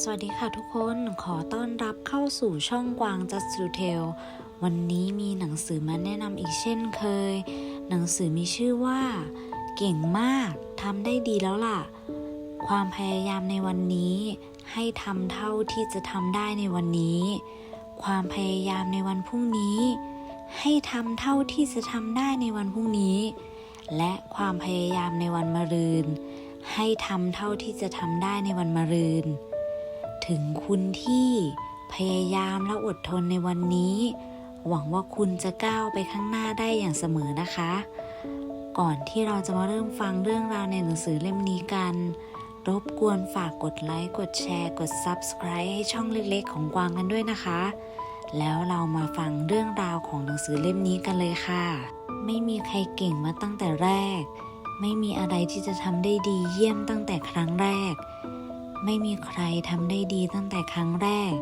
สวัสดีค่ะทุกคนขอต้อนรับเข้าสู่ช่องกวาง Just to Tell วันนี้มีหนังสือมาแนะนำอีกเช่นเคย หนังสือมีชื่อว่า เก่งมากทำได้ดีแล้วล่ะ ความพยายามในวันนี้ ให้ทำเท่าที่จะทำได้ในวันนี้ ความพยายามในวันพรุ่งนี้ ให้ทำเท่าที่จะทำได้ในวันพรุ่งนี้ และความพยายามในวันมะรืน ให้ทำเท่าที่จะทำได้ในวันมะรืน ถึงคุณที่พยายามและอดทนในวันนี้ หวังว่าคุณจะก้าวไปข้างหน้าได้อย่างเสมอนะคะ ก่อนที่เราจะมาเริ่มฟังเรื่องราวในหนังสือเล่มนี้กัน รบกวนฝากกดไลค์ กดแชร์ กด Subscribe ให้ช่องเล็กๆ ของกวางกันด้วยนะคะ แล้วเรามาฟังเรื่องราวของหนังสือเล่มนี้กันเลยค่ะ ไม่มีใครเก่งมาตั้งแต่แรก ไม่มีอะไรที่จะทำได้ดีเยี่ยมตั้งแต่ครั้งแรก ไม่มีใครทำได้ดีตั้งแต่ครั้งแรก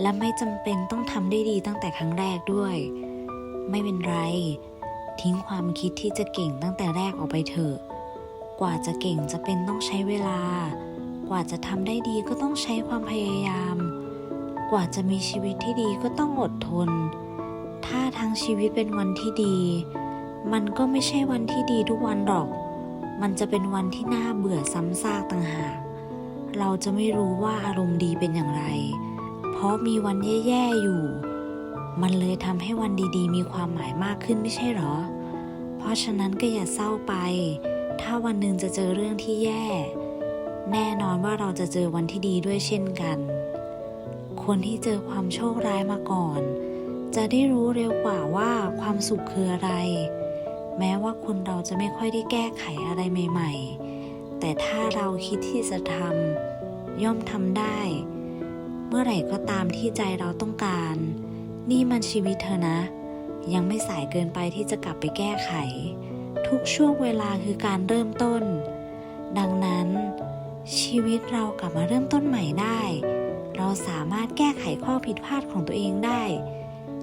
และไม่จำเป็นต้องทำได้ดีตั้งแต่ครั้งแรกด้วย ไม่เป็นไร ทิ้งความคิดที่จะเก่งตั้งแต่แรกออกไปเถอะ กว่าจะเก่งจะเป็นต้องใช้เวลา กว่าจะทำได้ดีก็ต้องใช้ความพยายาม กว่าจะมีชีวิตที่ดีก็ต้องอดทน ถ้าทั้งชีวิตเป็นวันที่ดี มันก็ไม่ใช่วันที่ดีทุกวันหรอก มันจะเป็นวันที่น่าเบื่อซ้ำซากต่างหาก เราจะไม่รู้ว่าอารมณ์ดีเป็นอย่างไร เพราะมีวันแย่ๆอยู่ มันเลยทำให้วันดีๆ มีความหมายมากขึ้นไม่ใช่หรอ เพราะฉะนั้นก็อย่าเศร้าไป ถ้าวันหนึ่งจะเจอเรื่องที่แย่ แน่นอนว่าเราจะเจอวันที่ดีด้วยเช่นกัน คนที่เจอความโชคร้ายมาก่อน จะได้รู้เร็วกว่าว่าความสุขคืออะไร แม้ว่าคนเราจะไม่ค่อยได้แก้ไขอะไรใหม่ ๆ แต่ถ้าเราคิดที่จะทำย่อมทำได้ เมื่อไหร่ก็ตามที่ใจเราต้องการ นี่มันชีวิตเธอนะ ยังไม่สายเกินไปที่จะกลับไปแก้ไข ทุกช่วงเวลาคือการเริ่มต้น ดังนั้น ชีวิตเรากลับมาเริ่มต้นใหม่ได้ เราสามารถแก้ไขข้อผิดพลาดของตัวเองได้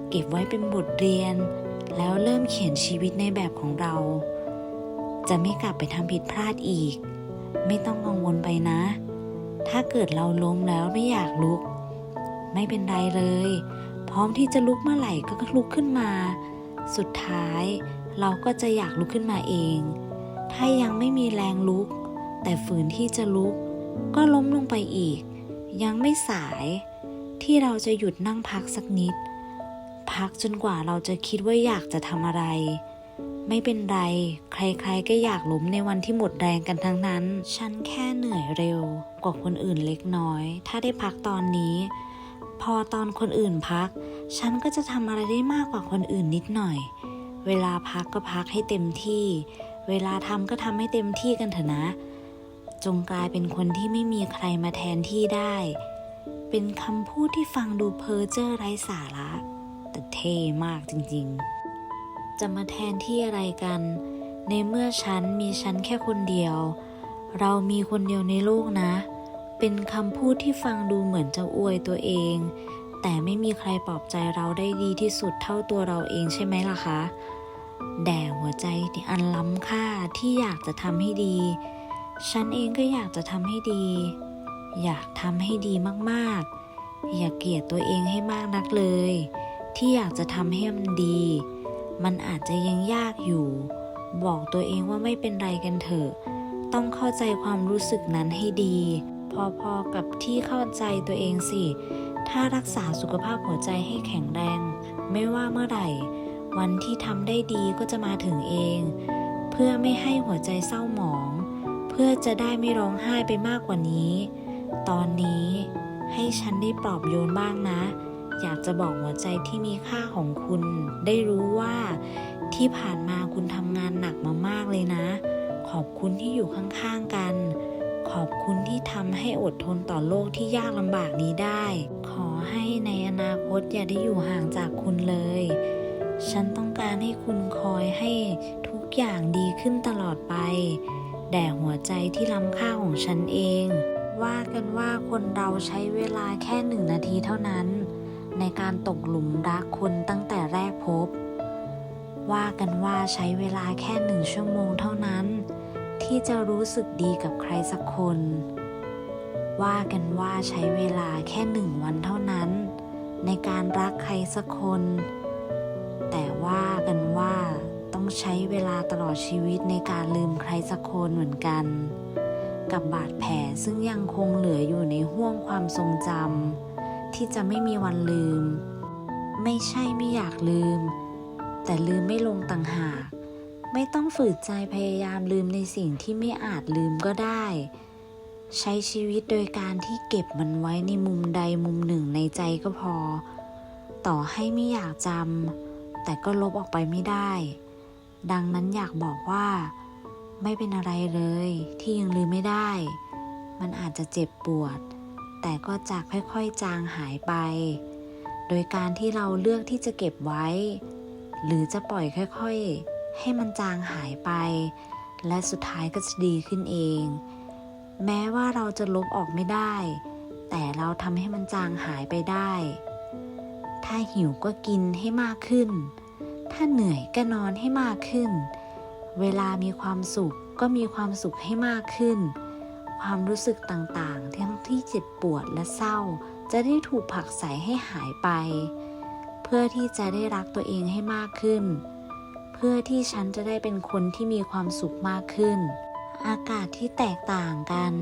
เก็บไว้เป็นบทเรียน แล้วเริ่มเขียนชีวิตในแบบของเรา จะไม่กลับไปทำผิดพลาดอีก ไม่ต้องกังวลไปนะ ถ้าเกิดเราล้มแล้วไม่อยากลุก ไม่เป็นไรเลย พร้อมที่จะลุกเมื่อไหร่ก็ลุกขึ้นมา สุดท้ายเราก็จะอยากลุกขึ้นมาเอง ถ้ายังไม่มีแรงลุก แต่ฝืนที่จะลุก ก็ล้มลงไปอีก ยังไม่สายที่เราจะหยุดนั่งพักสักนิด พักจนกว่าเราจะคิดว่าอยากจะทำอะไร ไม่เป็นไร ใครๆก็อยากล้มในวันที่หมดแรงกันทั้งนั้น ฉันแค่เหนื่อยเร็ว กว่าคนอื่นเล็กน้อย ถ้าได้พักตอนนี้ พอตอนคนอื่นพัก ฉันก็จะทำอะไรได้มากกว่าคนอื่นนิดหน่อย เวลาพักก็พักให้เต็มที่ เวลาทำก็ทำให้เต็มที่กันเถอะนะ จงกลายเป็นคนที่ไม่มีใครมาแทนที่ได้ เป็นคำพูดที่ฟังดูเพ้อเจ้อไร้สาระ แต่เท่มากจริงๆ จะมาแทนที่อะไรกัน ในเมื่อฉันมีฉันแค่คนเดียว เรามีคนเดียวในโลกนะ เป็นคำพูดที่ฟังดูเหมือนจะอวยตัวเอง แต่ไม่มีใครปลอบใจเราได้ดีที่สุดเท่าตัวเราเองใช่ไหมล่ะคะ แด่หัวใจที่อันล้ำค่าที่อยากจะทำให้ดี ฉันเองก็อยากจะทำให้ดี อยากทำให้ดีมากๆ อย่าเกลียดตัวเองให้มากนักเลย ที่อยากจะทำให้มันดี มันอาจจะยังยากอยู่ บอกตัวเองว่าไม่เป็นไรกันเถอะ ต้องเข้าใจความรู้สึกนั้นให้ดี พอๆกับที่เข้าใจตัวเองสิ ถ้ารักษาสุขภาพหัวใจให้แข็งแรง ไม่ว่าเมื่อไหร่ วันที่ทำได้ดีก็จะมาถึงเอง เพื่อไม่ให้หัวใจเศร้าหมอง เพื่อจะได้ไม่ร้องไห้ไปมากกว่านี้ ตอนนี้ให้ฉันได้ปลอบโยนบ้างนะ อยากจะบอกหัวใจที่มีค่าของคุณ ได้รู้ว่าที่ผ่านมาคุณทำงานหนักมามากเลยนะ ขอบคุณที่อยู่ข้างๆกัน ขอบคุณที่ทำให้อดทนต่อโลกที่ยากลำบากนี้ได้ ขอให้ในอนาคตอย่าได้อยู่ห่างจากคุณเลย ฉันต้องการให้คุณคอยให้ทุกอย่างดีขึ้นตลอดไป แด่หัวใจที่ล้ำค่าของฉันเอง ว่ากันว่าคนเราใช้เวลาแค่หนึ่งนาทีเท่านั้น ในการตกหลุมรักคนตั้งแต่แรกพบ ว่ากันว่าใช้เวลาแค่หนึ่งชั่วโมงเท่านั้น ที่จะรู้สึกดีกับใครสักคน ว่ากันว่าใช้เวลาแค่หนึ่งวันเท่านั้น ในการรักใครสักคน แต่ว่ากันว่าต้องใช้เวลาตลอดชีวิตในการลืมใครสักคนเหมือนกัน กับบาดแผลซึ่งยังคงเหลืออยู่ในห่วงความทรงจำ ที่จะไม่มีวันลืม ไม่ใช่ไม่อยากลืม แต่ลืมไม่ลงต่างหาก ไม่ต้องฝืนใจพยายามลืมในสิ่งที่ไม่อาจลืมก็ได้ ใช้ชีวิตโดยการที่เก็บมันไว้ในมุมใดมุมหนึ่งในใจก็พอ ต่อให้ไม่อยากจำแต่ก็ลบออกไปไม่ได้ ดังนั้นอยากบอกว่า ไม่เป็นอะไรเลยที่ยังลืมไม่ได้ มันอาจจะเจ็บปวด แต่ก็จะค่อยๆจางหายไป โดยการที่เราเลือกที่จะเก็บไว้ หรือจะปล่อยค่อยๆ ให้มันจางหายไป และสุดท้ายก็จะดีขึ้นเอง แม้ว่าเราจะลบออกไม่ได้ แต่เราทำให้มันจางหายไปได้ ถ้าหิวก็กินให้มากขึ้น ถ้าเหนื่อยก็นอนให้มากขึ้น เวลามีความสุขก็มีความสุขให้มากขึ้น ความรู้สึกต่างๆ ทั้งที่เจ็บปวดและเศร้า จะได้ถูกผลักใสให้หายไป เพื่อที่จะได้รักตัวเองให้มากขึ้น เพื่อที่ฉันจะได้เป็นคนที่มีความสุขมากขึ้น อากาศที่แตกต่างกัน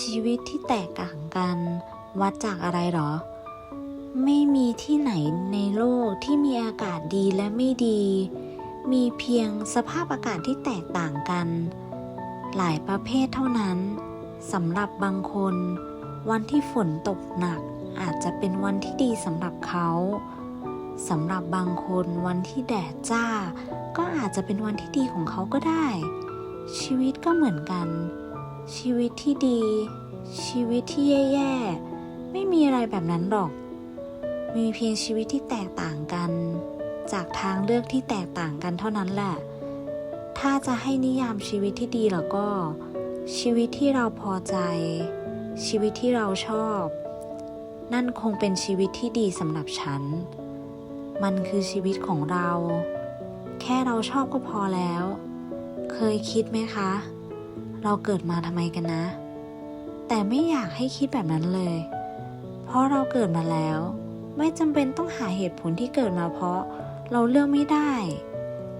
ชีวิตที่แตกต่างกัน วัดจากอะไรหรอ ไม่มีที่ไหนในโลกที่มีอากาศดีและไม่ดี มีเพียงสภาพอากาศที่แตกต่างกัน หลายประเภทเท่านั้น สำหรับบางคน วันที่ฝนตกหนักอาจจะเป็นวันที่ดีสำหรับเขาสำหรับบางคนวันที่แดดจ้า ก็อาจจะเป็นวันที่ดีของเขาก็ได้ ชีวิตก็เหมือนกัน ชีวิตที่ดี ชีวิตที่แย่ๆ ไม่มีอะไรแบบนั้นหรอก มีเพียงชีวิตที่แตกต่างกัน จากทางเลือกที่แตกต่างกันเท่านั้นแหละ ถ้าจะให้นิยามชีวิตที่ดีแล้วก็ ชีวิตที่เราพอใจ ชีวิตที่เราชอบ นั่นคงเป็นชีวิตที่ดีสำหรับฉัน มันคือชีวิตของเรา แค่เราชอบก็พอแล้ว เคยคิดไหมคะ เราเกิดมาทำไมกันนะ แต่ไม่อยากให้คิดแบบนั้นเลย เพราะเราเกิดมาแล้ว ไม่จำเป็นต้องหาเหตุผลที่เกิดมาเพราะเราเลือกไม่ได้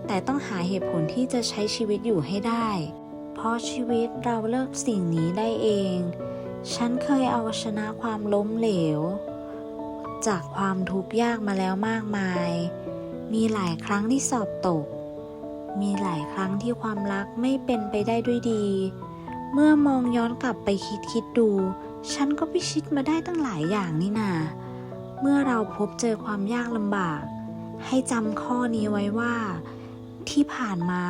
แต่ต้องหาเหตุผลที่จะใช้ชีวิตอยู่ให้ได้ เพราะชีวิตเราเลิกสิ่งนี้ได้เอง ฉันเคยเอาชนะความล้มเหลว จากความทุกข์ยากมาแล้วมากมาย มีหลายครั้งที่สอบตก มีหลายครั้งที่ความรักไม่เป็นไปได้ด้วยดี เมื่อมองย้อนกลับไปคิดคิดดู ฉันก็พิชิตมาได้ตั้งหลายอย่างนี่นา เมื่อเราพบเจอความยากลำบาก ให้จำข้อนี้ไว้ว่า ที่ผ่านมา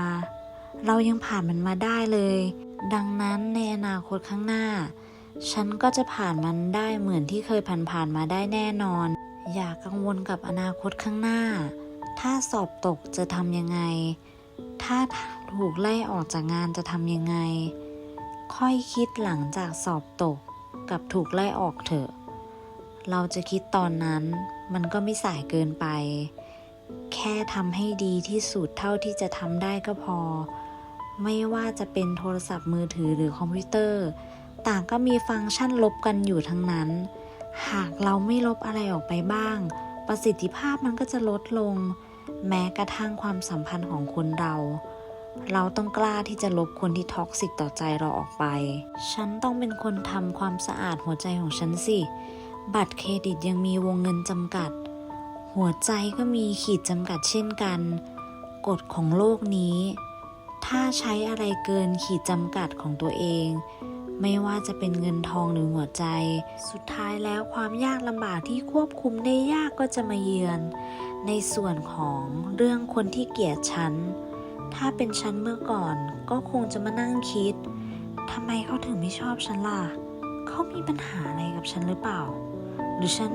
เรายังผ่านมันมาได้เลย ดังนั้นในอนาคตข้างหน้า ฉันก็จะผ่านมันได้เหมือนที่เคยผ่านๆมาได้แน่นอน อย่ากังวลกับอนาคตข้างหน้า ถ้าสอบตกจะทำยังไง ถ้าถูกไล่ออกจากงานจะทำยังไง ค่อยคิดหลังจากสอบตกกับถูกไล่ออกเถอะ เราจะคิดตอนนั้นมันก็ไม่สายเกินไป แค่ทำให้ดีที่สุดเท่าที่จะทำได้ก็พอ ไม่ว่าจะเป็นโทรศัพท์มือถือหรือคอมพิวเตอร์ ต่างก็มีฟังก์ชันลบกันอยู่ทั้งนั้น หากเราไม่ลบอะไรออกไปบ้าง ประสิทธิภาพมันก็จะลดลง แม้กระทั่งความสัมพันธ์ของคนเรา เราต้องกล้าที่จะลบคนที่ท็อกซิกต่อใจเราออกไป ฉันต้องเป็นคนทำความสะอาดหัวใจของฉันสิ บัตรเครดิตยังมีวงเงินจำกัด หัวใจก็มีขีดจำกัดเช่นกัน กฎของโลกนี้ ถ้าใช้อะไรเกินขีดจำกัดของตัวเอง ไม่ว่าจะเป็นเงินทองหรือหัวใจ สุดท้ายแล้วความยากลำบากที่ควบคุมได้ยากก็จะมาเยือน ในส่วนของเรื่องคนที่เกลียดฉัน ถ้าเป็นฉันเมื่อก่อนก็คงจะมานั่งคิดทำไมเขาถึงไม่ชอบฉันล่ะ เขามีปัญหาอะไรกับฉันหรือเปล่า หรือฉัน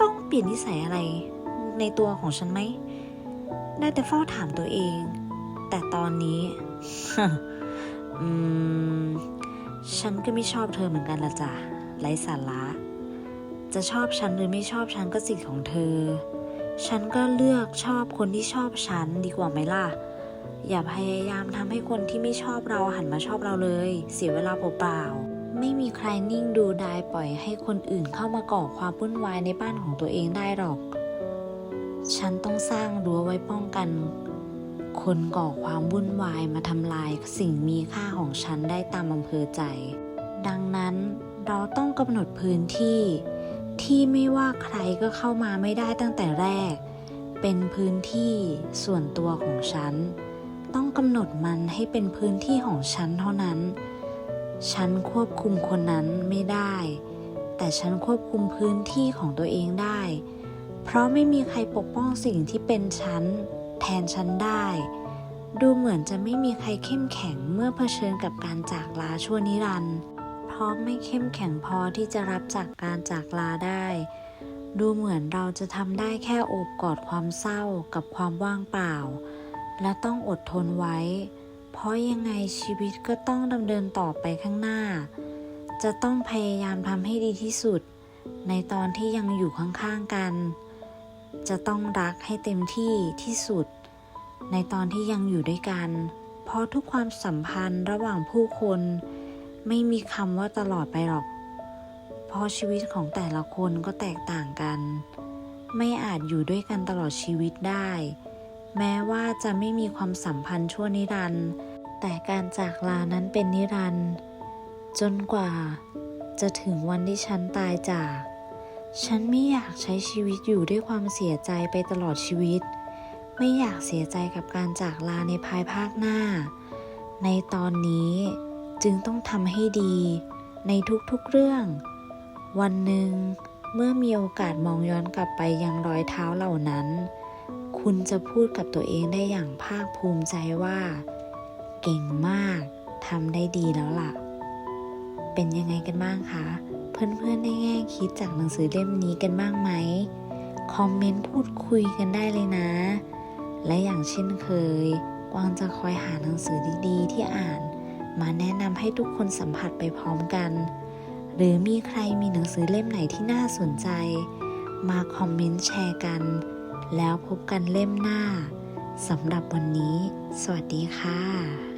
ต้องเปลี่ยนนิสัยอะไร ในตัวของฉันไหม ได้แต่เฝ้าถามตัวเอง แต่ตอนนี้ อืม ฉันก็ไม่ชอบเธอเหมือนกันละจ้ะไร้สาระ จะชอบฉันหรือไม่ชอบฉันก็สิทธิ์ของเธอ ฉันก็เลือกชอบคนที่ชอบฉันดีกว่าไหมล่ะ อย่าพยายามทำให้คนที่ไม่ชอบเราหันมาชอบเราเลย เสียเวลาเปล่าๆ ไม่มีใครนิ่งดูดายปล่อยให้คนอื่นเข้ามาก่อความวุ่นวายในบ้านของตัวเองได้หรอก ฉันต้องสร้างรั้วไว้ป้องกัน คนก่อความวุ่นวายมาทำลายสิ่งมีค่าของฉันได้ตามอำเภอใจ ดังนั้นเราต้องกำหนดพื้นที่ ที่ไม่ว่าใครก็เข้ามาไม่ได้ตั้งแต่แรก เป็นพื้นที่ส่วนตัวของฉัน ต้องกำหนดมันให้เป็นพื้นที่ของฉันเท่านั้น ฉันควบคุมคนนั้นไม่ได้ แต่ฉันควบคุมพื้นที่ของตัวเองได้ เพราะไม่มีใครปกป้องสิ่งที่เป็นฉัน แทนฉันได้ ดูเหมือนจะไม่มีใครเข้มแข็งเมื่อเผชิญกับการจากลาชั่วนิรันดร์เพราะไม่เข้มแข็งพอที่จะรับจากการจากลาได้ ดูเหมือนเราจะทำได้แค่โอบกอดความเศร้ากับความว่างเปล่า และต้องอดทนไว้ เพราะยังไงชีวิตก็ต้องดำเนินต่อไปข้างหน้า จะต้องพยายามทำให้ดีที่สุด ในตอนที่ยังอยู่ข้างๆกัน จะต้องรักให้เต็มที่ที่สุด ในตอนที่ยังอยู่ด้วยกัน เพราะทุกความสัมพันธ์ระหว่างผู้คน ไม่มีคำว่าตลอดไปหรอก เพราะชีวิตของแต่ละคนก็แตกต่างกัน ไม่อาจอยู่ด้วยกันตลอดชีวิตได้ แม้ว่าจะไม่มีความสัมพันธ์ชั่วนิรันดร์แต่การจากลานั้นเป็นนิรันดร์จนกว่าจะถึงวันที่ฉันตายจาก ฉันไม่อยากใช้ชีวิตอยู่ด้วยความเสียใจไปตลอดชีวิต ไม่อยากเสียใจกับการจากลาในภายภาคหน้า ในตอนนี้จึงต้องทำให้ดีในทุกๆเรื่อง วันหนึ่งเมื่อมีโอกาสมองย้อนกลับไปยังรอยเท้าเหล่านั้น คุณจะพูดกับตัวเองได้อย่างภาคภูมิใจว่า เก่งมากทำได้ดีแล้วล่ะ เป็นยังไงกันบ้างคะ เพื่อนๆได้แง่คิดจากหนังสือเล่มนี้กันบ้างไหม คอมเมนต์พูดคุยกันได้เลยนะ และอย่างเช่นเคย กวางจะคอยหาหนังสือดีๆ ที่อ่าน มาแนะนำให้ทุกคนสัมผัสไปพร้อมกัน หรือมีใครมีหนังสือเล่มไหนที่น่าสนใจ มาคอมเมนต์แชร์กัน แล้วพบกันเล่มหน้าสำหรับวันนี้ สวัสดีค่ะ